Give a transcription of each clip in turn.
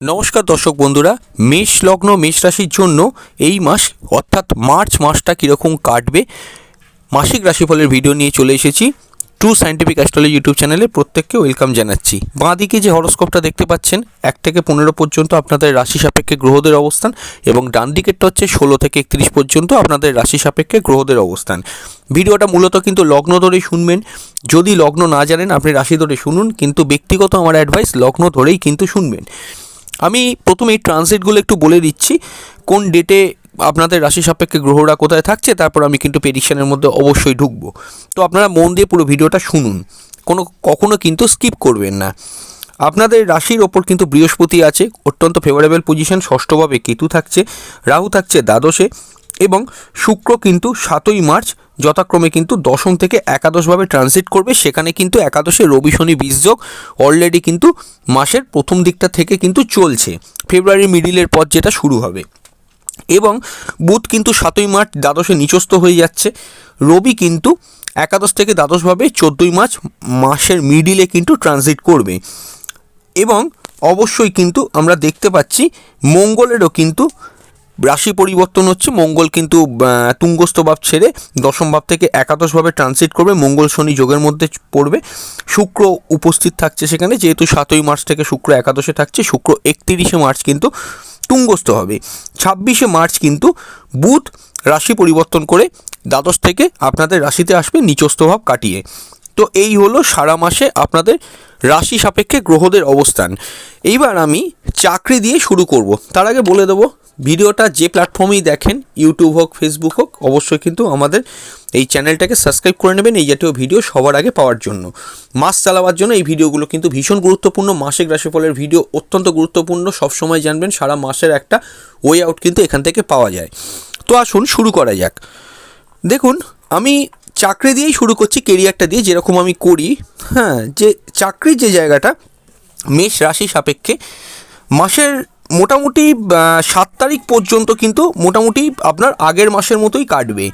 নমস্কার দর্শক বন্ধুরা, মেষ লগ্ন, মেষ রাশির জন্য এই মাস, অর্থাৎ মার্চ মাসটা কীরকম কাটবে, মাসিক রাশিফলের ভিডিও নিয়ে চলে এসেছি। ট্রু সায়েন্টিফিক অ্যাস্ট্রোলজি ইউটিউব চ্যানেলে প্রত্যেককে ওয়েলকাম জানাচ্ছি। বাঁদিকে যে হরস্কোপটা দেখতে পাচ্ছেন, এক থেকে পনেরো পর্যন্ত আপনাদের রাশি সাপেক্ষে গ্রহদের অবস্থান এবং ডান দিকেরটা হচ্ছে ষোলো থেকে একত্রিশ পর্যন্ত আপনাদের রাশি সাপেক্ষে গ্রহদের অবস্থান। ভিডিওটা মূলত কিন্তু লগ্ন ধরেই শুনবেন। যদি লগ্ন না জানেন, আপনি রাশি ধরে শুনুন, কিন্তু ব্যক্তিগত আমার অ্যাডভাইস লগ্ন ধরেই কিন্তু শুনবেন। আমি প্রথমে এই ট্রানজিটগুলো একটু বলে দিচ্ছি, কোন ডেটে আপনাদের রাশি সাপেক্ষে গ্রহরা কোথায় থাকছে, তারপর আমি কিন্তু পেডিশনের মধ্যে অবশ্যই ঢুকবো। তো আপনারা মন দিয়ে পুরো ভিডিওটা শুনুন, কোনো, কখনো কিন্তু স্কিপ করবেন না। আপনাদের রাশির ওপর কিন্তু বৃহস্পতি আছে, অত্যন্ত ফেভারেবল পজিশন ষষ্ঠভাবে কেতু থাকছে, রাহু থাকছে দ্বাদশে, এবং শুক্র কিন্তু সাতই মার্চ যথাক্রমে কিন্তু দশম থেকে একাদশভাবে ট্রানজিট করবে। সেখানে কিন্তু একাদশে রবি, শনি বীজযোগ অলরেডি কিন্তু মাসের প্রথম দিকটা থেকে কিন্তু চলছে। ফেব্রুয়ারি মিডিলের পর যেটা শুরু হবে। এবং বুধ কিন্তু সাতই মার্চ দ্বাদশে নিচস্থ হয়ে যাচ্ছে। রবি কিন্তু একাদশ থেকে দ্বাদশভাবে চোদ্দোই মার্চ মাসের মিডিলে কিন্তু ট্রানজিট করবে। এবং অবশ্যই কিন্তু আমরা দেখতে পাচ্ছি মঙ্গলেরও কিন্তু রাশি পরিবর্তন হচ্ছে, মঙ্গল কিন্তু তুঙ্গস্থ ভাব ছেড়ে দশম ভাব থেকে একাদশভাবে ট্রানজিট করবে, মঙ্গল শনি যোগের মধ্যে পড়বে। শুক্র উপস্থিত থাকছে সেখানে, যেহেতু সাতই মার্চ থেকে শুক্র একাদশে থাকছে, শুক্র একত্রিশে মার্চ কিন্তু তুঙ্গস্থ হবে। ছাব্বিশে মার্চ কিন্তু বুধ রাশি পরিবর্তন করে, দ্বাদশ থেকে আপনাদের রাশিতে আসবে, নিচস্থ ভাব কাটিয়ে। তো এই হলো সারা মাসে আপনাদের রাশি সাপেক্ষে গ্রহদের অবস্থান। এইবার আমি চাকরি দিয়ে শুরু করব। তার আগে বলে দেবো, ভিডিওটা যে প্ল্যাটফর্মেই দেখেন ইউটিউব হোক ফেসবুক হোক, অবশ্যই কিন্তু আমাদের এই চ্যানেলটাকে সাবস্ক্রাইব করে নেবেন এই জাতীয় ভিডিও সবার আগে পাওয়ার জন্য। মাস চালাবার জন্য এই ভিডিওগুলো কিন্তু ভীষণ গুরুত্বপূর্ণ, মাসিক রাশিফলের ভিডিও অত্যন্ত গুরুত্বপূর্ণ, সবসময় জানবেন সারা মাসের একটা ওয়ে আউট কিন্তু এখান থেকে পাওয়া যায়। তো আসুন শুরু করা যাক। দেখুন, আমি চাকরি দিয়েই শুরু করছি কেরিয়ারটা দিয়ে যেরকম আমি করি। হ্যাঁ যে চাকরির যে জায়গাটা, মেষ রাশি সাপেক্ষে, মাসের মোটামুটি সাত তারিখ পর্যন্ত কিন্তু মোটামুটি আপনার আগের মাসের মতোই কাটবে।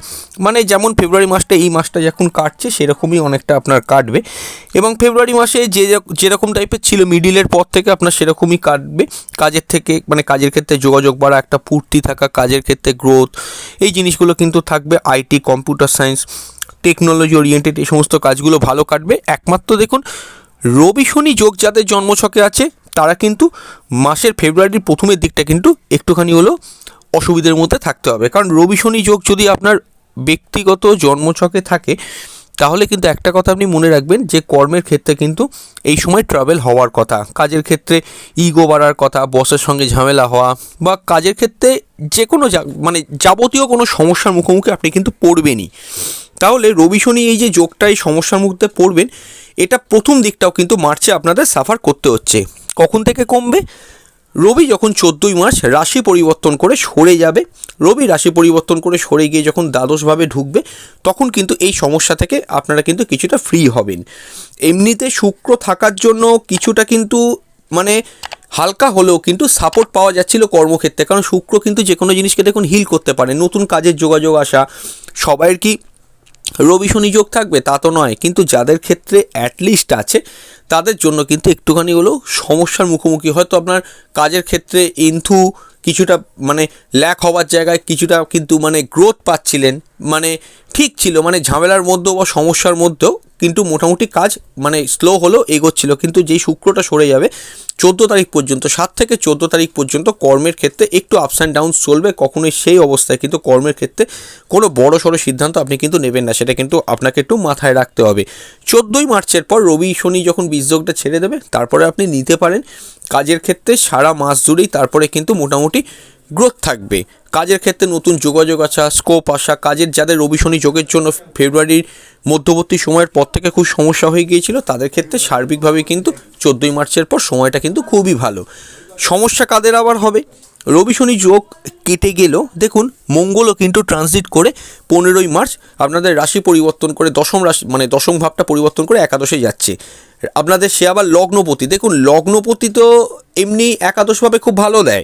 মানে যেমন ফেব্রুয়ারি মাসটা, এই মাসটা যখন কাটছে, সেরকমই অনেকটা আপনার কাটবে। এবং ফেব্রুয়ারি মাসে যে যেরকম টাইপের ছিল মিডিলের পর থেকে আপনার সেরকমই কাটবে। কাজের থেকে মানে কাজের ক্ষেত্রে যোগাযোগ বাড়া, একটা পূর্তি থাকা, কাজের ক্ষেত্রে গ্রোথ এই জিনিসগুলো কিন্তু থাকবে। IT computer science technology oriented এই সমস্ত কাজগুলো ভালো কাটবে। একমাত্র দেখুন, রবি শনি যোগ যাদের জন্মছকে আছে, তারা কিন্তু মাসের ফেব্রুয়ারির প্রথমের দিকটা কিন্তু একটুখানি হলো অসুবিধার মধ্যে থাকতে হবে। কারণ রবি শনি যোগ যদি আপনার ব্যক্তিগত জন্মছকে থাকে, তাহলে কিন্তু একটা কথা আপনি মনে রাখবেন যে কর্মের ক্ষেত্রে কিন্তু এই সময় ট্রাভেল হওয়ার কথা, কাজের ক্ষেত্রে ইগো বাড়ার কথা বসের সঙ্গে ঝামেলা হওয়া বা কাজের ক্ষেত্রে যে কোনো মানে যাবতীয় কোনো সমস্যার মুখোমুখি আপনি কিন্তু পড়বেনই। তাহলে রবি শনি এই যে যোগটা এই সমস্যার মধ্যে পড়বেন, এটা প্রথম দিকটাও কিন্তু মার্চে আপনাদের সাফার করতে হচ্ছে। কখন থেকে কমবে? রবি যখন চোদ্দোই মার্চ রাশি পরিবর্তন করে সরে যাবে, রবি রাশি পরিবর্তন করে সরে গিয়ে যখন দ্বাদশভাবে ঢুকবে, তখন কিন্তু এই সমস্যা থেকে আপনারা কিন্তু কিছুটা ফ্রি হবেন। এমনিতে শুক্র থাকার জন্য কিছুটা কিন্তু মানে হালকা হলেও কিন্তু সাপোর্ট পাওয়া যাচ্ছিল কর্মক্ষেত্রে, কারণ শুক্র কিন্তু যে কোনো জিনিসকে দেখুন হিল করতে পারে। নতুন কাজের যোগাযোগ আসা, সবাইয়ের কি রবি শনি যোগ থাকবে তা তো নয়, কিন্তু যাদের ক্ষেত্রে অ্যাটলিস্ট আছে, তাদের জন্য কিন্তু একটুখানি হলেও সমস্যার মুখোমুখি। হয়তো আপনার কাজের ক্ষেত্রে ইনথু কিছুটা মানে ল্যাক হওয়ার জায়গায় কিছুটা কিন্তু মানে গ্রোথ পাচ্ছিলেন মানে ঠিক ছিল মানে ঝামেলার মধ্যেও বা সমস্যার মধ্যেও কিন্তু মোটামুটি কাজ মানে স্লো হলেও এগোচ্ছিল। কিন্তু যেই শুক্রটা সরে যাবে, চোদ্দ তারিখ পর্যন্ত, সাত থেকে চোদ্দ তারিখ পর্যন্ত কর্মের ক্ষেত্রে একটু আপস অ্যান্ড ডাউন চলবে কখনোই সেই অবস্থায়। কিন্তু কর্মের ক্ষেত্রে কোনো বড় সড়ো সিদ্ধান্ত আপনি কিন্তু নেবেন না, সেটা কিন্তু আপনাকে একটু মাথায় রাখতে হবে। চোদ্দোই মার্চের পর রবি শনি যখন বীজযোগটা ছেড়ে দেবে, তারপরে আপনি নিতে পারেন। কাজের ক্ষেত্রে সারা মাস জুড়েই, তারপরে কিন্তু মোটামুটি গ্রোথ থাকবে। কাজের ক্ষেত্রে নতুন যোগাযোগ আসা স্কোপ আসা, কাজের যাদের রবি শনি যোগের জন্য ফেব্রুয়ারির মধ্যবর্তী সময়ের পর থেকে খুব সমস্যা হয়ে গিয়েছিল, তাদের ক্ষেত্রে সার্বিকভাবে কিন্তু চোদ্দোই মার্চের পর সময়টা কিন্তু খুবই ভালো। সমস্যা কাদের আবার হবে? রবি শনি যোগ কেটে গেলেও, দেখুন, মঙ্গলও কিন্তু ট্রানজিট করে পনেরোই মার্চ আপনাদের রাশি পরিবর্তন করে, দশম রাশি মানে দশম ভাবটা পরিবর্তন করে একাদশে যাচ্ছে। আপনাদের সে আবার লগ্নপতি, দেখুন, লগ্নপতি তো এমনি একাদশভাবে খুব ভালো দেয়।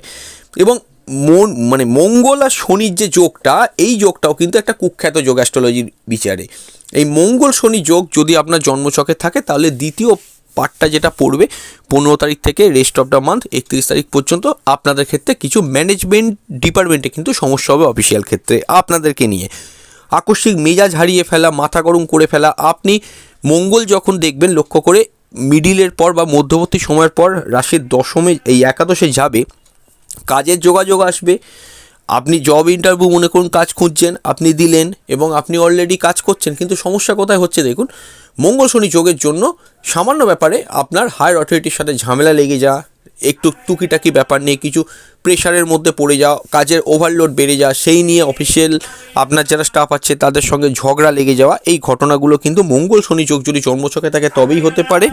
এবং মন মানে মঙ্গল আর শনির যে যোগটা, এই যোগটাও কিন্তু একটা কুখ্যাত যোগ অ্যাস্ট্রোলজির বিচারে। এই মঙ্গল শনি যোগ যদি আপনার জন্মছকে থাকে, তাহলে দ্বিতীয় পার্টটা যেটা পড়বে, পনেরো তারিখ থেকে রেস্ট অফ দ্য মান্থ একত্রিশ তারিখ পর্যন্ত আপনাদের ক্ষেত্রে কিছু ম্যানেজমেন্ট ডিপার্টমেন্টে কিন্তু সমস্যা হবে অফিসিয়াল ক্ষেত্রে আপনাদেরকে নিয়ে। আকস্মিক মেজাজ হারিয়ে ফেলা, মাথা গরম করে ফেলা, আপনি মঙ্গল যখন দেখবেন, লক্ষ্য করে মিডিলের পর বা মধ্যবর্তী সময়ের পর, রাশির দশমে, এই একাদশে যাবে কাজের যোগাযোগ আসবে। আপনি জব ইন্টারভিউ মনে করুন কাজ খুঁজছেন, আপনি দিলেন এবং আপনি অলরেডি কাজ করছেন, কিন্তু সমস্যা কোথায় হচ্ছে দেখুন, মঙ্গল শনি যোগের জন্য সামান্য ব্যাপারে আপনার হায়ার অথরিটির সাথে ঝামেলা লেগে যা একটু টুকিটাকি ব্যাপার নিয়ে কিছু প্রেশারের মধ্যে পড়ে যাওয়া, কাজের ওভারলোড বেড়ে যাওয়া, সেই নিয়ে অফিসিয়াল আপনার যারা স্টাফ আছে তাদের সঙ্গে ঝগড়া লেগে যাওয়া, এই ঘটনাগুলো কিন্তু মঙ্গল শনি যোগ যদি জন্মছকে থাকে তবেই হতে পারে।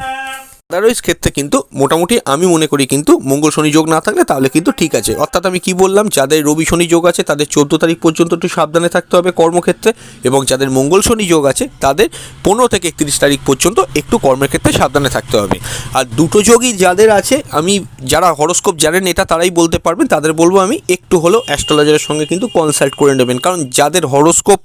আদারওয়াইজ ক্ষেত্রে কিন্তু মোটামুটি আমি মনে করি কিন্তু মঙ্গল শনি যোগ না থাকলে তাহলে কিন্তু ঠিক আছে। অর্থাৎ আমি কি বললাম, যাদের রবি শনি যোগ আছে, তাদের চোদ্দ তারিখ পর্যন্ত একটু সাবধানে থাকতে হবে কর্মক্ষেত্রে এবং যাদের মঙ্গল শনি যোগ আছে, তাদের পনেরো থেকে একত্রিশ তারিখ পর্যন্ত একটু কর্মের ক্ষেত্রে সাবধানে থাকতে হবে। আর দুটো যোগই যাদের আছে, আমি যারা হরস্কোপ জানেন এটা তারাই বলতে পারবেন, তাদের বলব আমি একটু হলেও অ্যাস্ট্রোলজারের সঙ্গে কিন্তু কনসাল্ট করে নেবেন। কারণ যাদের হরস্কোপ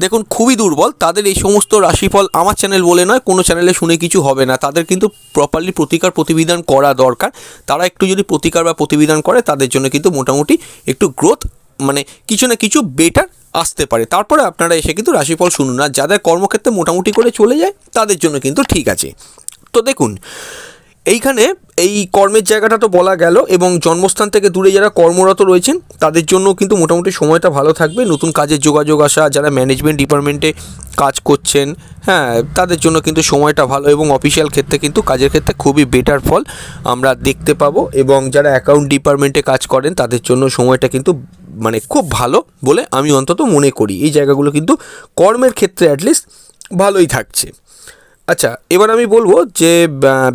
দেখুন, খুবই দুর্বল। তাদের এই সমস্ত রাশিফল আমার চ্যানেল বলে নয়, কোনো চ্যানেলে শুনে কিছু হবে না। তাদের কিন্তু প্রপারলি প্রতিকার প্রতিবিধান করা দরকার। তারা একটু যদি প্রতিকার বা প্রতিবিধান করে, তাদের জন্য কিন্তু মোটামুটি একটু গ্রোথ মানে কিছু না কিছু বেটার আসতে পারে। তারপরে আপনারা এসে কিন্তু রাশিফল শুনুন। আর যাদের কর্মক্ষেত্রে মোটামুটি করে চলে যায়, তাদের জন্য কিন্তু ঠিক আছে। তো দেখুন এইখানে এই কর্মের জায়গাটা তো বলা গেল এবং জন্মস্থান থেকে দূরে যারা কর্মরত রয়েছেন, তাদের জন্য কিন্তু মোটামুটি সময়টা ভালো থাকবে। নতুন কাজের যোগাযোগ আসা, যারা ম্যানেজমেন্ট ডিপার্টমেন্টে কাজ করছেন হ্যাঁ তাদের জন্য কিন্তু সময়টা ভালো এবং অফিসিয়াল ক্ষেত্রে কিন্তু কাজের ক্ষেত্রে খুবই বেটার ফল আমরা দেখতে পাবো এবং যারা অ্যাকাউন্ট ডিপার্টমেন্টে কাজ করেন, তাদের জন্য সময়টা কিন্তু মানে খুব ভালো বলে আমি অন্তত মনে করি। এই জায়গাগুলো কিন্তু কর্মের ক্ষেত্রে অ্যাটলিস্ট ভালোই থাকছে। আচ্ছা এবার আমি বলব যে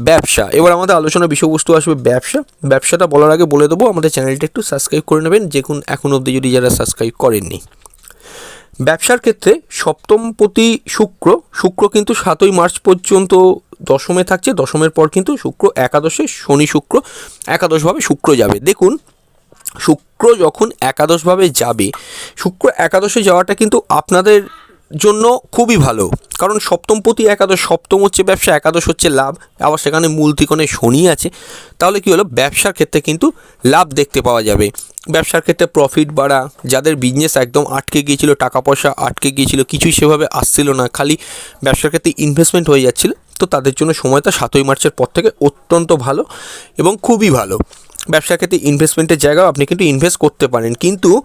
ব্যবসা। এবার আমাদের আলোচনার বিষয়বস্তু আসবে ব্যবসা। ব্যবসাটা বলার আগে বলে দেবো, আমাদের চ্যানেলটা একটু সাবস্ক্রাইব করে নেবেন দেখুন এখন অবধি যদি যারা সাবস্ক্রাইব করেননি। ব্যবসার ক্ষেত্রে সপ্তম প্রতি শুক্র শুক্র কিন্তু সাতই মার্চ পর্যন্ত দশমে থাকছে, দশমের পর কিন্তু শুক্র, একাদশে শনি শুক্র, একাদশভাবে শুক্র যাবে। দেখুন, শুক্র যখন একাদশভাবে যাবে, শুক্র একাদশে যাওয়াটা কিন্তু আপনাদের জন্য খুবই ভালো। কারণ সপ্তমপতি একাদশ, সপ্তম হচ্ছে ব্যবসা, একাদশ হচ্ছে লাভ। আবার সেখানে মূল ত্রিকোণে শনি আছে। তাহলে কি হলো? ব্যবসার ক্ষেত্রে কিন্তু লাভ দেখতে পাওয়া যাবে। ব্যবসার ক্ষেত্রে প্রফিট বাড়া, যাদের বিজনেস একদম আটকে গিয়েছিল, টাকা পয়সা আটকে গিয়েছিল, কিছুই সেভাবে আসছিল না, খালি ব্যবসার ক্ষেত্রে ইনভেস্টমেন্ট হয়ে যাচ্ছিল, তো তাদের জন্য সময়টা সাতই মার্চের পর থেকে অত্যন্ত ভালো এবং খুবই ভালো। ব্যবসার ক্ষেত্রে ইনভেস্টমেন্টের জায়গাও আপনি কিন্তু ইনভেস্ট করতে পারেন। কিন্তু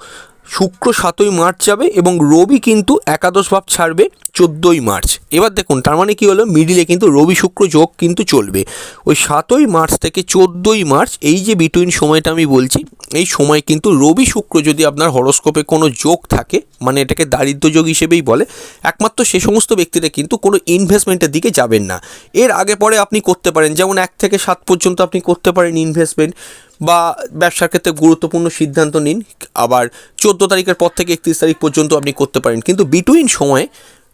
শুক্র সাতই মার্চ যাবে এবং রবি কিন্তু একাদশ ভাব ছাড়বে। চোদ্দোই মার্চ। এবার দেখুন, তার মানে কি হলো? মিডিলে কিন্তু রবি শুক্র যোগ কিন্তু চলবে। ওই সাতই মার্চ থেকে চোদ্দোই মার্চ, এই যে বিটুইন সময়টা আমি বলছি, এই সময় কিন্তু রবি শুক্র যদি আপনার হরস্কোপে কোনো যোগ থাকে মানে এটাকে দারিদ্র যোগ হিসেবেই বলে, একমাত্র সে সমস্ত ব্যক্তিরা কিন্তু কোনো ইনভেস্টমেন্টের দিকে যাবেন না। এর আগে পরে আপনি করতে পারেন, যেমন এক থেকে সাত পর্যন্ত আপনি করতে পারেন ইনভেস্টমেন্ট বা ব্যবসার ক্ষেত্রে গুরুত্বপূর্ণ সিদ্ধান্ত নিন, আবার চোদ্দ তারিখের পর থেকে একত্রিশ তারিখ পর্যন্ত আপনি করতে পারেন। কিন্তু বিটুইন সময়ে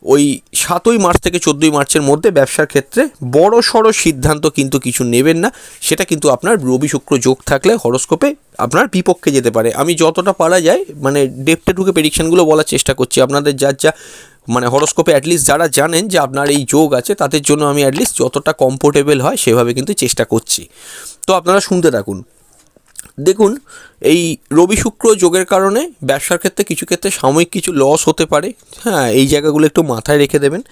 ওই সাতই মার্চ থেকে চোদ্দোই মার্চের মধ্যে ব্যবসার ক্ষেত্রে বড় সড়ো সিদ্ধান্ত কিন্তু কিছু নেবেন না। সেটা কিন্তু আপনার রবি শুক্র যোগ থাকলে হরস্কোপে আপনার বিপক্ষে যেতে পারে। আমি যতটা পারা যায় মানে ডেপটে ঢুকে প্রেডিকশানগুলো বলার চেষ্টা করছি। আপনাদের যার যা মানে হরস্কোপে অ্যাটলিস্ট যারা জানেন যে আপনার এই যোগ আছে, তাদের জন্য আমি অ্যাটলিস্ট যতটা কমফোর্টেবল হয় সেভাবে কিন্তু চেষ্টা করছি। তো আপনারা শুনতে থাকুন। দেখুন, এই রবি শুক্র যোগের কারণে ব্যবসার ক্ষেত্রে কিছু ক্ষেত্রে সাময়িক কিছু লস হতে পারে। হ্যাঁ এই জায়গাগুলো একটু মাথায় রেখে দেবেন।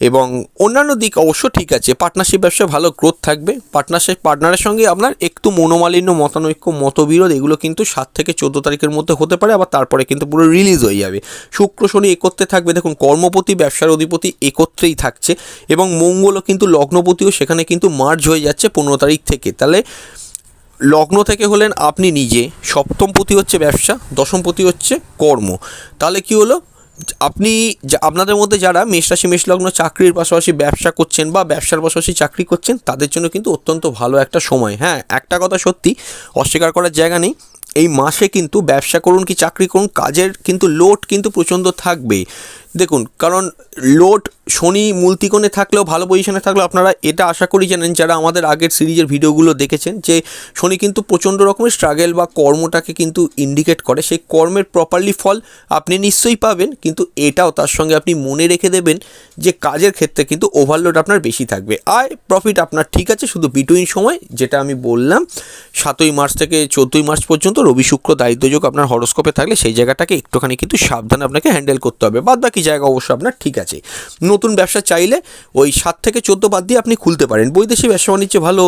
এবং অন্যান্য দিক অবশ্য ঠিক আছে পার্টনারশিপ ব্যবসায় ভালো গ্রোথ থাকবে। পার্টনারশিপ পার্টনারের সঙ্গে আপনার একটু মনোমালিন্য, মতানৈক্য, মতবিরোধ এগুলো কিন্তু সাত থেকে চোদ্দ তারিখের মধ্যে হতে পারে, আবার তারপরে কিন্তু পুরো রিলিজ হয়ে যাবে। শুক্র, শনি একত্রে থাকবে। দেখুন, কর্মপতি, ব্যবসার অধিপতি একত্রেই থাকছে। এবং মঙ্গলও কিন্তু লগ্নপতিও সেখানে কিন্তু মার্জ হয়ে যাচ্ছে পনেরো তারিখ থেকে। তাহলে লগ্ন থেকে হলেন আপনি নিজে, সপ্তম সপ্তমপতি হচ্ছে ব্যবসা, দশম দশমপতি হচ্ছে কর্ম। তাহলে কি হলো? আপনি আপনাদের মধ্যে যারা মেষরাশি মেষলগ্ন চাকরির পাশাপাশি ব্যবসা করছেন বা ব্যবসার পাশাপাশি চাকরি করছেন, তাদের জন্য কিন্তু অত্যন্ত ভালো একটা সময়। হ্যাঁ একটা কথা সত্যি, অস্বীকার করার জায়গা নেই। এই মাসে কিন্তু ব্যবসা করুন কি চাকরি করুন, কাজের কিন্তু লোড কিন্তু প্রচণ্ড থাকবে দেখুন, কারণ লোড শনি মূলতিকোণে থাকলেও, ভালো পজিশনে থাকলেও আপনারা এটা আশা করি জানেন, যারা আমাদের আগের সিরিজের ভিডিওগুলো দেখেছেন, যে শনি কিন্তু প্রচণ্ড রকমের স্ট্রাগেল বা কর্মটাকে কিন্তু ইন্ডিকেট করে। সেই কর্মের প্রপারলি ফল আপনি নিশ্চয়ই পাবেন, কিন্তু এটাও তার সঙ্গে আপনি মনে রেখে দেবেন যে কাজের ক্ষেত্রে কিন্তু ওভারলোড আপনার বেশি থাকবে। আয় প্রফিট আপনার ঠিক আছে, শুধু বিটুইন সময়, যেটা আমি বললাম, সাতই মার্চ থেকে চোদ্দোই মার্চ পর্যন্ত রবি শুক্র দায়িত্বযোগ আপনার হরস্কোপে থাকলে, সেই জায়গাটাকে একটুখানি কিন্তু সাবধানে আপনাকে হ্যান্ডেল করতে হবে। বাদ বাকি জায়গা অবশ্য আপনার ঠিক আছে। নতুন ব্যবসা চাইলে ওই সাত থেকে চোদ্দ বাদ দিয়ে আপনি খুলতে পারেন। বৈদেশিক ব্যবসা বাণিজ্যে ভালো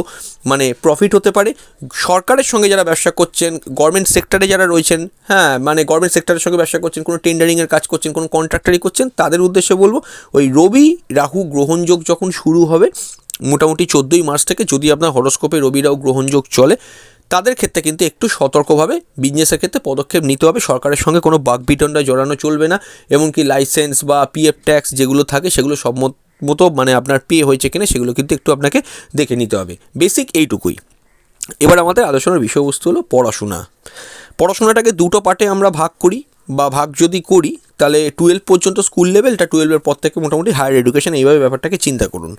মানে প্রফিট হতে পারে। সরকারের সঙ্গে যারা ব্যবসা করছেন গভর্নমেন্ট সেক্টরে যারা রয়েছেন হ্যাঁ মানে গভর্নমেন্ট সেক্টরের সঙ্গে ব্যবসা করছেন, কোনো টেন্ডারিংয়ের কাজ করছেন, কোনো কন্ট্রাক্টারি করছেন, তাদের উদ্দেশ্যে বলব, ওই রবি রাহু গ্রহণযোগ যখন শুরু হবে, মোটামুটি চোদ্দোই মার্চ থেকে যদি আপনার হরস্কোপে রবি রাহু গ্রহণযোগ চলে তাদের ক্ষেত্রে কিন্তু একটু সতর্কভাবে বিজনেসের ক্ষেত্রে পদক্ষেপ নিতে হবে। সরকারের সঙ্গে কোনো বাগবিটনটা জড়ানো চলবে না, এমনকি লাইসেন্স বা পিএফ ট্যাক্স যেগুলো থাকে সেগুলো সব মতো মানে আপনার পে হয়েছে কিনা সেগুলো কিন্তু একটু আপনাকে দেখে নিতে হবে। বেসিক এইটুকুই। এবার আমাদের আলোচনার বিষয়বস্তু হলো পড়াশোনা। পড়াশোনাটাকে দুটো পার্টে আমরা ভাগ করি বা ভাগ যদি করি, তাহলে টুয়েলভ পর্যন্ত স্কুল লেভেলটা টুয়েলভের পর থেকে মোটামুটি হায়ার এডুকেশন এইভাবে ব্যাপারটাকে চিন্তা করুন।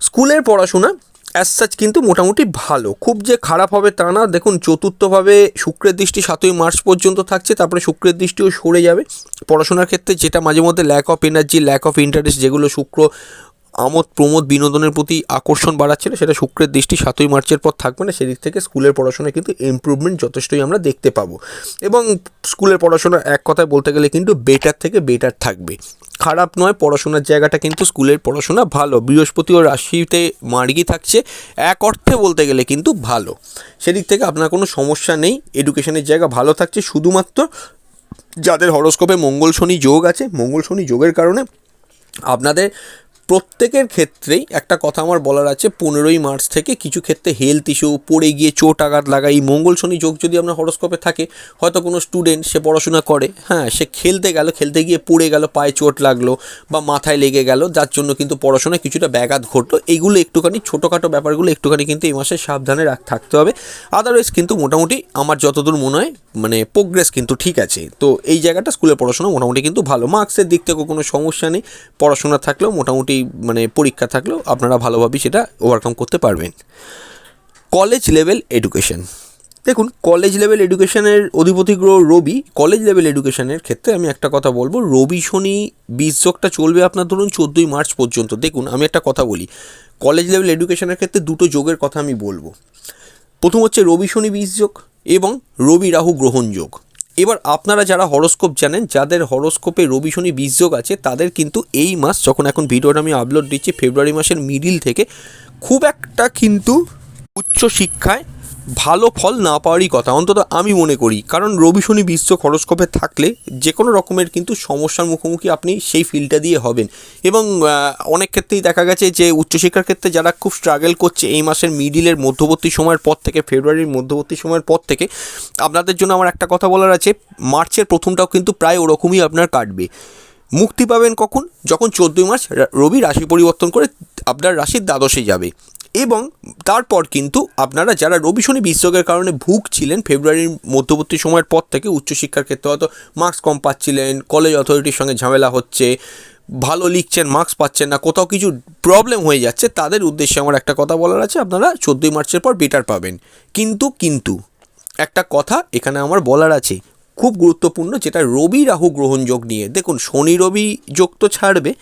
স্কুলের পড়াশোনা অ্যাজ সাচ কিন্তু মোটামুটি ভালো। খুব যে খারাপ হবে তা না। দেখুন, চতুর্থভাবে শুক্রের দৃষ্টি সাতই মার্চ পর্যন্ত থাকছে, তারপরে শুক্রের দৃষ্টিও সরে যাবে। পড়াশোনার ক্ষেত্রে যেটা মাঝে মধ্যে lack of energy lack of interest যেগুলো শুক্র আমোদ প্রমোদ বিনোদনের প্রতি আকর্ষণ বাড়াচ্ছিল, সেটা শুক্রের দৃষ্টি সাতই মার্চের পর থাকবে না, সেদিক থেকে স্কুলের পড়াশোনায় কিন্তু ইমপ্রুভমেন্ট যথেষ্টই আমরা দেখতে পাবো। এবং স্কুলের পড়াশোনা এক কথায় বলতে গেলে কিন্তু বেটার থেকে বেটার থাকবে। খারাপ নয়, পড়াশোনার জায়গাটা কিন্তু স্কুলের পড়াশোনা ভালো। বৃহস্পতি ও রাশিতে মার্গি থাকছে, এক অর্থে বলতে গেলে কিন্তু ভালো। সেদিক থেকে আপনার কোনো সমস্যা নেই এডুকেশনের জায়গা ভালো থাকছে, শুধুমাত্র যাদের হরস্কোপে মঙ্গল শনি যোগ আছে, মঙ্গল শনি যোগের কারণে আপনাদের প্রত্যেকের ক্ষেত্রেই একটা কথা আমার বলার আছে, পনেরোই মার্চ থেকে কিছু ক্ষেত্রে হেলথ ইস্যু পড়ে গিয়ে চোট আঘাত লাগা, এই মঙ্গল শনি যোগ যদি আপনার হরস্কোপে থাকে, হয়তো কোনো স্টুডেন্ট সে পড়াশোনা করে হ্যাঁ সে খেলতে গেল, খেলতে গিয়ে পড়ে গেল, পায়ে চোট লাগল বা মাথায় লেগে গেল, যার জন্য কিন্তু পড়াশোনায় কিছুটা ব্যাঘাত ঘটলো, এইগুলো একটুখানি, ছোটোখাটো ব্যাপারগুলো একটুখানি কিন্তু এই মাসে সাবধানে রাখ, থাকতে হবে। আদারওয়াইজ কিন্তু মোটামুটি আমার যতদূর মনে হয় মানে প্রোগ্রেস কিন্তু ঠিক আছে। তো এই জায়গাটা স্কুলের পড়াশোনা মোটামুটি কিন্তু ভালো। মার্কসের দিক থেকেও কোনো সমস্যা নেই, পড়াশোনা থাকলেও মোটামুটি মানে পরীক্ষা থাকলেও আপনারা ভালোভাবেই সেটা ওভারকাম করতে পারবেন। কলেজ লেভেল এডুকেশন দেখুন কলেজ লেভেল এডুকেশনের অধিপতি গ্রহ রবি। কলেজ লেভেল এডুকেশনের ক্ষেত্রে আমি একটা কথা বলব, রবি, শনি বীজযোগটা চলবে আপনার ধরুন চোদ্দোই মার্চ পর্যন্ত। দেখুন, আমি একটা কথা বলি কলেজ লেভেল এডুকেশনের ক্ষেত্রে দুটো যোগের কথা আমি বলব। প্রথম হচ্ছে রবি, শনি বীজযোগ এবং রবি, রাহু, গ্রহণ যোগ। এবার আপনারা যারা হরস্কোপ জানেন, যাদের হরস্কোপে রবি শনি বীজযোগ আছে, তাদের কিন্তু এই মাস যখন এখন ভিডিওটা আমি আপলোড দিচ্ছি, ফেব্রুয়ারি মাসের মিডিল থেকে, খুব একটা কিন্তু উচ্চ শিক্ষায় ভালো ফল না পাওয়ারই কথা। অন্তত আমি মনে করি। কারণ রবি, শনি, বিশ্ব হরস্কোপে থাকলে যে কোনো রকমের কিন্তু সমস্যার মুখোমুখি আপনি সেই ফিল্ডটা দিয়ে হবেন। এবং অনেক ক্ষেত্রেই দেখা গেছে যে উচ্চশিক্ষার ক্ষেত্রে যারা খুব স্ট্রাগল করছে এই মাসের মিডিলের মধ্যবর্তী সময়ের পর থেকে ফেব্রুয়ারির মধ্যবর্তী সময়ের পর থেকে, আপনাদের জন্য আমার একটা কথা বলার আছে মার্চের প্রথমটাও কিন্তু প্রায় ওরকমই আপনার কাটবে। মুক্তি পাবেন কখন? যখন চোদ্দোই মার্চ রবি রাশি পরিবর্তন করে আপনার রাশির দ্বাদশে যাবে। এবং তারপর কিন্তু আপনারা যারা রবি শনি বিশ্বযোগের কারণে ভুগছিলেন ফেব্রুয়ারির মধ্যবর্তী সময়ের পর থেকে উচ্চশিক্ষার ক্ষেত্রে হয়তো মার্কস কম পাচ্ছিলেন কলেজ অথরিটির সঙ্গে ঝামেলা হচ্ছে, ভালো লিখছেন মার্কস পাচ্ছেন না, কোথাও কিছু প্রবলেম হয়ে যাচ্ছে, তাদের উদ্দেশ্যে আমার একটা কথা বলার আছে, আপনারা চোদ্দোই মার্চের পর বেটার পাবেন। কিন্তু কিন্তু, একটা কথা এখানে আমার বলার আছে খুব গুরুত্বপূর্ণ, যেটা রবি রাহু গ্রহণ যোগ নিয়ে। দেখুন, শনি রবি যোগ তো ছাড়বে,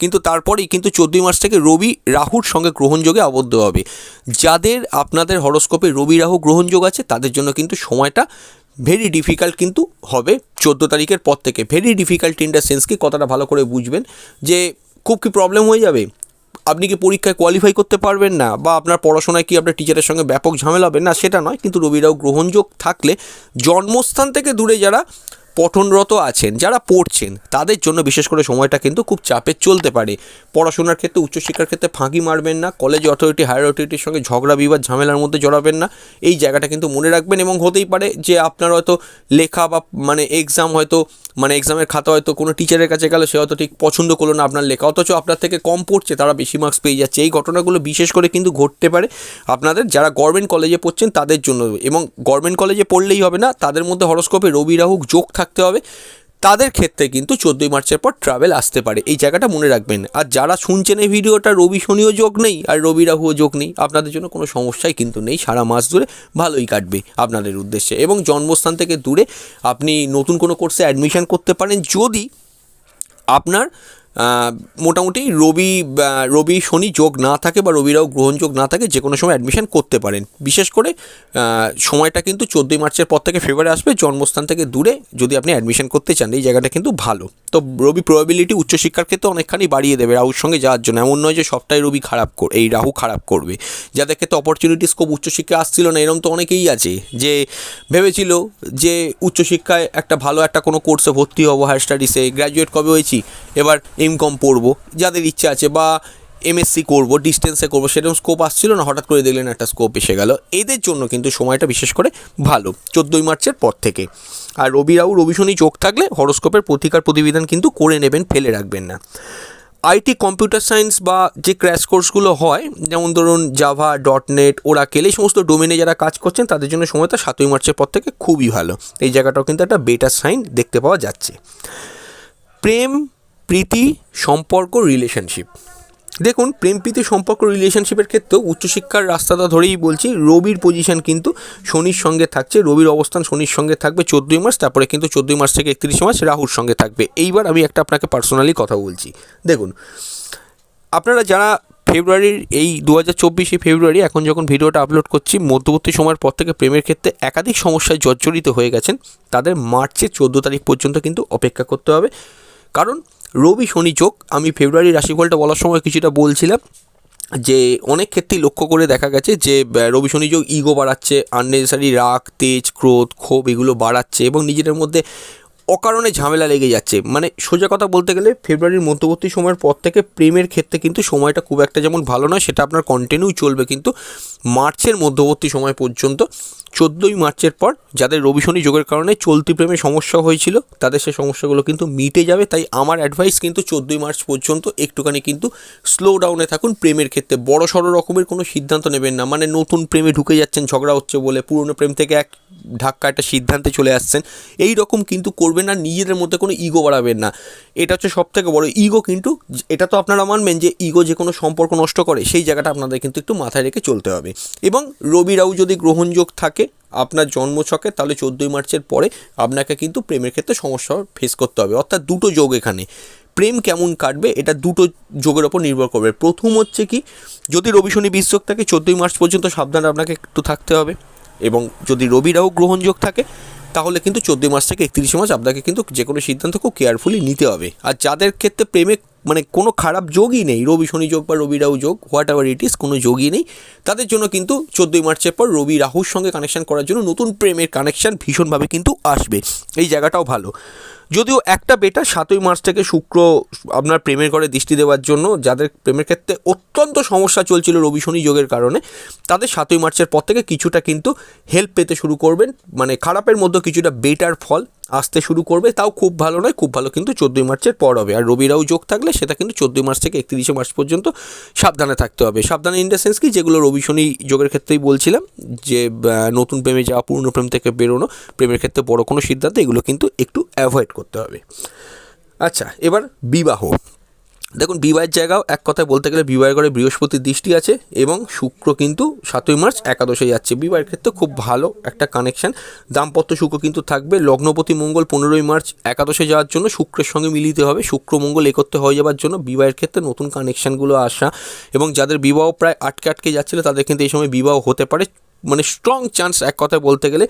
কিন্তু তারপরেই কিন্তু চোদ্দোই মাস থেকে রবি রাহুর সঙ্গে গ্রহণযোগে আবদ্ধ হবে। যাদের আপনাদের হরস্কোপে রবি রাহু গ্রহণযোগ আছে, তাদের জন্য কিন্তু সময়টা ভেরি ডিফিকাল্ট কিন্তু হবে। চোদ্দ তারিখের পর থেকে very difficult in the sense কি কথাটা ভালো করে বুঝবেন, যে খুব কি প্রবলেম হয়ে যাবে? আপনি কি পরীক্ষায় কোয়ালিফাই করতে পারবেন না? বা আপনার পড়াশোনায় কি আপনার টিচারের সঙ্গে ব্যাপক ঝামেলা হবে? না, সেটা নয়। কিন্তু রবিরাও গ্রহণযোগ থাকলে জন্মস্থান থেকে দূরে যারা পঠনরত আছেন, যারা পড়ছেন, তাদের জন্য বিশেষ করে সময়টা কিন্তু খুব চাপের চলতে পারে। পড়াশোনার ক্ষেত্রে, উচ্চশিক্ষার ক্ষেত্রে ফাঁকি মারবেন না কলেজ অথরিটি হায়ার অথরিটির সঙ্গে ঝগড়া, বিবাদ, ঝামেলার মধ্যে জড়াবেন না। এই জায়গাটা কিন্তু মনে রাখবেন এবং হতেই পারে যে আপনার হয়তো লেখা বা মানে এক্সাম হয়তো মানে এক্সামের খাতা হয়তো কোনো টিচারের কাছে গেলে, সে হয়তো ঠিক পছন্দ করল না আপনার লেখা, অথচ আপনার থেকে কম পড়ছে, তারা বেশি মার্কস পেয়ে যাচ্ছে। এই ঘটনাগুলো বিশেষ করে কিন্তু ঘটতে পারে। আপনাদের যারা গভর্নমেন্ট কলেজে পড়ছেন, তাদের জন্য এবং গভর্নমেন্ট কলেজে পড়লেই হবে না, তাদের মধ্যে হরস্কোপে রবি, রাহু, যোগ থাকতে হবে। তাদের ক্ষেত্রে কিন্তু চোদ্দোই মার্চের পর ট্রাভেল আসতে পারে। এই জায়গাটা মনে রাখবেন। আর যারা শুনছেন এই ভিডিওটা, রবি শনিও যোগ নেই আর রবি রাহুও যোগ নেই। আপনাদের জন্য কোনো সমস্যাই কিন্তু নেই। সারা মাস ধরে ভালোই কাটবে আপনাদের উদ্দেশ্যে। এবং জন্মস্থান থেকে দূরে আপনি নতুন কোনো কোর্সে অ্যাডমিশান করতে পারেন। যদি আপনার মোটামুটি রবি রবি শনি যোগ না থাকে বা রবিরাও গ্রহণযোগ না থাকে যে কোনো সময় অ্যাডমিশন করতে পারেন। বিশেষ করে সময়টা কিন্তু চোদ্দোই মার্চের পর থেকে ফেভারে আসবে, জন্মস্থান থেকে দূরে যদি আপনি অ্যাডমিশন করতে চান, এই জায়গাটা কিন্তু ভালো। তো রবি প্রবাবিলিটি উচ্চশিক্ষার ক্ষেত্রে অনেকখানি বাড়িয়ে দেবে রাহুর সঙ্গে যাওয়ার জন্য। এমন নয় যে সবটাই রবি খারাপ কর, এই রাহু খারাপ করবে। যাদের ক্ষেত্রে অপরচুনিটি স্কোপ উচ্চশিক্ষা আসছিল না এরকম তো অনেকেই আছে, যে ভেবেছিল যে উচ্চশিক্ষায় একটা ভালো একটা কোনো কোর্সে ভর্তি হব হায়ার স্টাডিসে গ্র্যাজুয়েট কবে হয়েছি? এবার এম কম পড়ব, যাদের ইচ্ছা আছে, বা এমএসসি করব ডিস্টেন্সে করব, সেরকম স্কোপ আসছিল না, হঠাৎ করে দেখলেন একটা স্কোপ এসে গেল। এদের জন্য কিন্তু সময়টা বিশেষ করে ভালো, চোদ্দোই মার্চের পর থেকে। আর রবি রাহু রবি শনি চোখ থাকলে হরস্কোপের প্রতিকার প্রতিবিধান কিন্তু করে নেবেন, ফেলে রাখবেন না। আইটি কম্পিউটার সায়েন্স বা যে ক্র্যাশ কোর্সগুলো হয়, যেমন ধরুন জাভা ডট নেট ওরাকেল, এই সমস্ত ডোমেনে যারা কাজ করছেন, তাদের জন্য সময়টা সাতই মার্চের পর থেকে খুবই ভালো। এই জায়গাটাও কিন্তু একটা বেটার সাইন দেখতে পাওয়া যাচ্ছে। প্রেম প্রীতি সম্পর্ক রিলেশনশিপ দেখুন, প্রেম, প্রীতি সম্পর্ক রিলেশনশিপের ক্ষেত্রেও উচ্চশিক্ষার রাস্তাটা ধরেই বলছি, রবির পজিশন কিন্তু শনির সঙ্গে থাকছে, রবির অবস্থান শনির সঙ্গে থাকবে চোদ্দোই মার্চ, তারপরে কিন্তু চোদ্দোই মার্চ থেকে একত্রিশে মার্চ রাহুর সঙ্গে থাকবে। এইবার আমি একটা আপনাকে পার্সোনালি কথা বলছি। দেখুন, আপনারা যারা ফেব্রুয়ারির এই দু হাজার চব্বিশে ফেব্রুয়ারি এখন যখন ভিডিওটা আপলোড করছি, মধ্যবর্তী সময়ের পর থেকে প্রেমের ক্ষেত্রে একাধিক সমস্যায় জর্জরিত হয়ে গেছেন, তাদের মার্চের চোদ্দ তারিখ পর্যন্ত কিন্তু অপেক্ষা করতে হবে। কারণ রবি শনি যোগ আমি ফেব্রুয়ারি রাশিফলটা বলার সময় কিছুটা বলছিলাম যে অনেক ক্ষেত্রেই লক্ষ্য করে দেখা গেছে যে রবি শনি যোগ ইগো বাড়াচ্ছে আননেসেসারি রাগ, তেজ, ক্রোধ, ক্ষোভ এগুলো বাড়াচ্ছে এবং নিজেদের মধ্যে অকারণে ঝামেলা লেগে যাচ্ছে। মানে সোজা কথা বলতে গেলে ফেব্রুয়ারির মধ্যবর্তী সময়ের পর থেকে প্রেমের ক্ষেত্রে কিন্তু সময়টা খুব একটা যেমন ভালো নয়, সেটা আপনার কন্টিনিউ চলবে কিন্তু মার্চের মধ্যবর্তী সময় পর্যন্ত চোদ্দোই মার্চের পর যাদের রবি শনি যোগের কারণে চলতি প্রেমে সমস্যা হয়েছিল, তাদের সে সমস্যাগুলো কিন্তু মিটে যাবে। তাই আমার অ্যাডভাইস কিন্তু চোদ্দোই মার্চ পর্যন্ত একটুখানি কিন্তু স্লো ডাউনে থাকুন প্রেমের ক্ষেত্রে। বড় সড়ো রকমের কোনো সিদ্ধান্ত নেবেন না। মানে নতুন প্রেমে ঢুকে যাচ্ছেন, ঝগড়া হচ্ছে বলে, পুরনো প্রেম থেকে এক ধাক্কা একটা সিদ্ধান্তে চলে আসছেন। এই রকম কিন্তু করবেন না, নিজেদের মধ্যে কোনো ইগো বাড়াবেন না। এটা হচ্ছে সব থেকে বড় ইগো কিন্তু, এটা তো আপনারা মানবেন যে ইগো যে কোনো সম্পর্ক নষ্ট করে, সেই জায়গাটা আপনাদের কিন্তু একটু মাথায় রেখে চলতে হবে। এবং রবি রাহু যদি গ্রহণযোগ থাকে আপনার জন্ম ছকে, তাহলে চোদ্দোই মার্চের পরে আপনাকে কিন্তু প্রেমের ক্ষেত্রে সমস্যা ফেস করতে হবে। অর্থাৎ দুটো যোগ এখানে। প্রেম কেমন কাটবে, এটা দুটো যোগের ওপর নির্ভর করবে। প্রথম হচ্ছে কি, যদি রবি শনি বিশ্বক থাকে, চোদ্দোই মার্চ পর্যন্ত সাবধানে আপনাকে একটু থাকতে হবে। এবং যদি রবি রাহু গ্রহণযোগ থাকে তাহলে কিন্তু চোদ্দোই মাস থেকে একত্রিশে মাস আপনাকে কিন্তু যে কোনো সিদ্ধান্ত খুব কেয়ারফুলি নিতে হবে। আর যাদের ক্ষেত্রে প্রেমে মানে কোনো খারাপ যোগই নেই, রবি শনি যোগ বা রবি রাহু যোগ হোয়াট এভার ইট ইস কোনো যোগই নেই, তাদের জন্য কিন্তু চোদ্দোই মার্চের পর রবি রাহুর সঙ্গে কানেকশান করার জন্য নতুন প্রেমের কানেকশন ভীষণভাবে কিন্তু আসবে। এই জায়গাটাও ভালো। যদিও একটা বেটা সাতই মার্চ থেকে শুক্র আপনার প্রেমের ঘরে দৃষ্টি দেওয়ার জন্য যাদের প্রেমের ক্ষেত্রে অত্যন্ত সমস্যা চলছিল রবি শনি যোগের কারণে, তাদের সাতই মার্চের পর থেকে কিছুটা কিন্তু হেল্প পেতে শুরু করবেন। মানে খারাপের মধ্যে কিছুটা বেটার ফল আসতে শুরু করবে। তাও খুব ভালো নয়, খুব ভালো কিন্তু চোদ্দোই মার্চের পর হবে। আর রবিরাও যোগ থাকলে সেটা কিন্তু চোদ্দোই মার্চ থেকে একত্রিশে মার্চ পর্যন্ত সাবধানে থাকতে হবে। সাবধানে ইন দ্য সেন্স কি যেগুলো রবি শনি যোগের ক্ষেত্রেই বলছিলাম, যে নতুন প্রেমে যাওয়া, পুরনো প্রেম থেকে বেরোনো, প্রেমের ক্ষেত্রে বড় কোনো সিদ্ধান্ত, এগুলো কিন্তু একটু অ্যাভয়েড করতে হবে। আচ্ছা এবার বিবাহ। দেখুন, বিবাহের জায়গাও এক কথায় বলতে গেলে বিবাহের ঘরে বৃহস্পতির দৃষ্টি আছে এবং শুক্র কিন্তু সাতই মার্চ একাদশে যাচ্ছে। বিবাহের ক্ষেত্রে খুব ভালো একটা কানেকশন দাম্পত্য শুক্র কিন্তু থাকবে। লগ্নপতি মঙ্গল পনেরোই মার্চ একাদশে যাওয়ার জন্য শুক্রের সঙ্গে মিলিতে হবে। শুক্র মঙ্গল একত্রে হয়ে যাওয়ার জন্য বিবাহের ক্ষেত্রে নতুন কানেকশানগুলো আসা এবং যাদের বিবাহ প্রায় আটকে আটকে যাচ্ছিল, তাদের কিন্তু এই সময় বিবাহ হতে পারে। মানে স্ট্রং চান্স এক কথায় বলতে গেলে,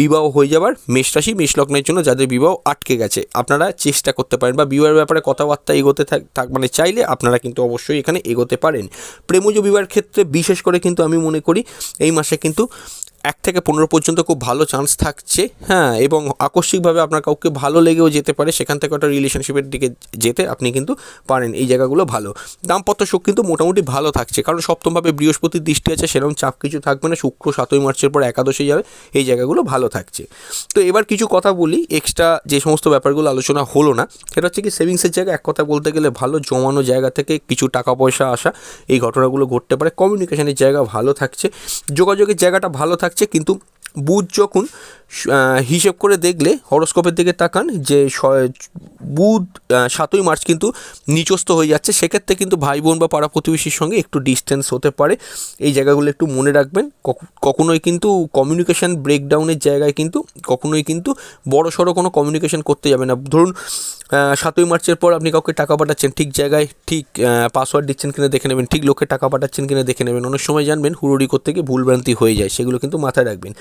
বিবাহ হয়ে যাবার মেষ রাশি, মেষ লগ্নের জন্য যাদের বিবাহ আটকে গেছে। আপনারা চেষ্টা করতে পারেন বা বিবাহের ব্যাপারে কথাবার্তা এগোতে থাক থাক মানে চাইলে আপনারা কিন্তু অবশ্যই এখানে এগোতে পারেন। প্রেমজ বিবাহের ক্ষেত্রে বিশেষ করে কিন্তু আমি মনে করি, এই মাসে কিন্তু এক থেকে পনেরো পর্যন্ত খুব ভালো চান্স থাকছে। হ্যাঁ এবং আকস্মিকভাবে আপনার কাউকে ভালো লেগেও যেতে পারে, সেখান থেকে একটা রিলেশনশিপের দিকে যেতে আপনি কিন্তু পারেন, এই জায়গাগুলো ভালো। দাম্পত্য সুখ কিন্তু মোটামুটি ভালো থাকছে, কারণ সপ্তমভাবে বৃহস্পতির দৃষ্টি আছে, সেরকম চাপ কিছু থাকবে না, শুক্র সাতই মার্চের পর একাদশে যাবে, এই জায়গাগুলো ভালো থাকছে। তো এবার কিছু কথা বলি এক্সট্রা যে সমস্ত ব্যাপারগুলো আলোচনা হলো না, সেটা হচ্ছে কি সেভিংসের জায়গা এক কথা বলতে গেলে ভালো জমানো জায়গা থেকে কিছু টাকা পয়সা আসা, এই ঘটনাগুলো ঘটতে পারে কমিউনিকেশনের জায়গা ভালো থাকছে, যোগাযোগের জায়গাটা ভালো থাকছে কিন্তু বুধ যখন হিসেব করে দেখলে, হরস্কোপের দিকে তাকান যে বুধ সাতই মার্চ কিন্তু নিচস্থ হয়ে যাচ্ছে। সেক্ষেত্রে কিন্তু ভাই বোন বা পাড়া প্রতিবেশীর সঙ্গে একটু ডিস্টেন্স হতে পারে। এই জায়গাগুলো একটু মনে রাখবেন। কখ- কখনোই কিন্তু কমিউনিকেশান ব্রেকডাউনের জায়গায় কিন্তু, কখনোই কিন্তু বড় সড়ো কোনো কমিউনিকেশন করতে যাবে না। ধরুন সাতই মার্চের পর আপনি কাউকে টাকা পাঠাচ্ছেন, ঠিক জায়গায়, ঠিক পাসওয়ার্ড দিচ্ছেন কিনা দেখে নেবেন, ঠিক লোককে টাকা পাঠাচ্ছেন কিনা দেখে নেবেন। অনেক সময় জানবেন হুড়োড়ি করতে গিয়ে ভুলভ্রান্তি হয়ে যায়, সেগুলো কিন্তু মাথায় রাখবেন।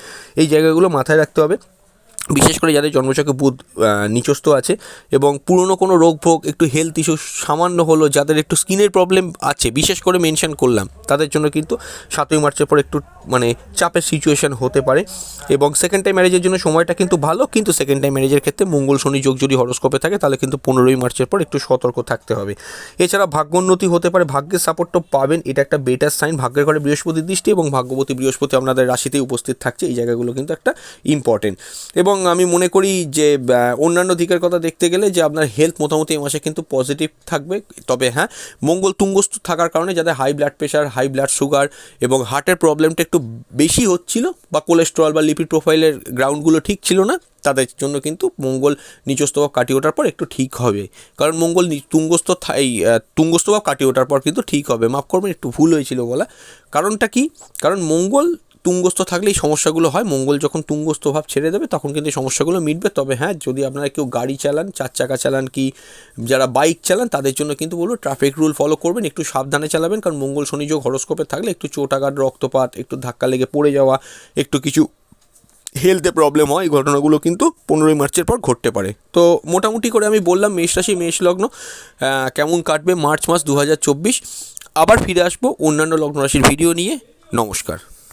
এই জায়গাগুলো মাথায় রাখতে হবে। বিশেষ করে যাদের জন্মচকে বুধ নিচস্থ আছে এবং পুরনো কোনো রোগ ভোগ, একটু হেলথ ইস্যু সামান্য হলো, যাদের একটু স্কিনের প্রবলেম আছে, বিশেষ করে মেনশন করলাম, তাদের জন্য কিন্তু সাতই মার্চের পর একটু মানে চাপের সিচুয়েশন হতে পারে এবং সেকেন্ড টাইম ম্যারেজের জন্য সময়টা কিন্তু ভালো, কিন্তু সেকেন্ড টাইম ম্যারেজের ক্ষেত্রে মঙ্গল, শনি, যোগ যদি হরস্কোপে থাকে, তাহলে কিন্তু পনেরোই মার্চের পর একটু সতর্ক থাকতে হবে। এছাড়া ভাগ্যোন্নতি হতে পারে, ভাগ্যের সাপোর্টটা পাবেন, এটা একটা বেটার সাইন ভাগ্যের ঘরে বৃহস্পতির দৃষ্টি এবং ভাগ্যবতী বৃহস্পতি আপনাদের রাশিতেই উপস্থিত থাকছে, এই জায়গাগুলো কিন্তু একটা ইম্পর্টেন্ট এবং আমি মনে করি যে অন্যান্য দিকের কথা দেখতে গেলে যে আপনার হেলথ মোটামুটি এই মাসে কিন্তু পজিটিভ থাকবে, তবে হ্যাঁ মঙ্গল তুঙ্গস্থ থাকার কারণে যাদের high blood pressure high blood sugar এবং হার্টের প্রবলেমটা একটু বেশি হচ্ছিল বা কোলেস্ট্রল বা লিপিড প্রোফাইলের গ্রাউন্ডগুলো ঠিক ছিল না তাদের জন্য কিন্তু মঙ্গল নিচস্থ ভাব কাটিয়ে ওঠার পর একটু ঠিক হবে। কারণ মঙ্গল তুঙ্গস্থ এই আহ, তুঙ্গস্থ ভাব কাটিয়ে ওঠার পর কিন্তু ঠিক হবে। মাফ করবেন একটু ভুল হয়েছিল বলা কারণটা কি? কারণ মঙ্গল তুঙ্গস্থ থাকলে এই সমস্যাগুলো হয়। মঙ্গল যখন তুঙ্গস্থ ভাব ছেড়ে দেবে, তখন কিন্তু এই সমস্যাগুলো মিটবে। তবে হ্যাঁ যদি আপনারা কেউ গাড়ি চালান, চার চাকা চালান কি, যারা বাইক চালান, তাদের জন্য কিন্তু বলব ট্রাফিক রুল ফলো করবেন, একটু সাবধানে চালাবেন। কারণ মঙ্গল শনি যোগ হরস্কোপে থাকলে একটু চোট আঘাত, রক্তপাত, একটু ধাক্কা লেগে পড়ে যাওয়া, একটু কিছু হেলথে প্রবলেম হয়, এই ঘটনাগুলো কিন্তু পনেরোই মার্চের পর ঘটতে পারে। তো মোটামুটি করে আমি বললাম, মেষ রাশি, মেষ লগ্ন কেমন কাটবে মার্চ মাস দু হাজার চব্বিশ? আবার ফিরে আসব অন্যান্য লগ্ন রাশির ভিডিও নিয়ে। নমস্কার।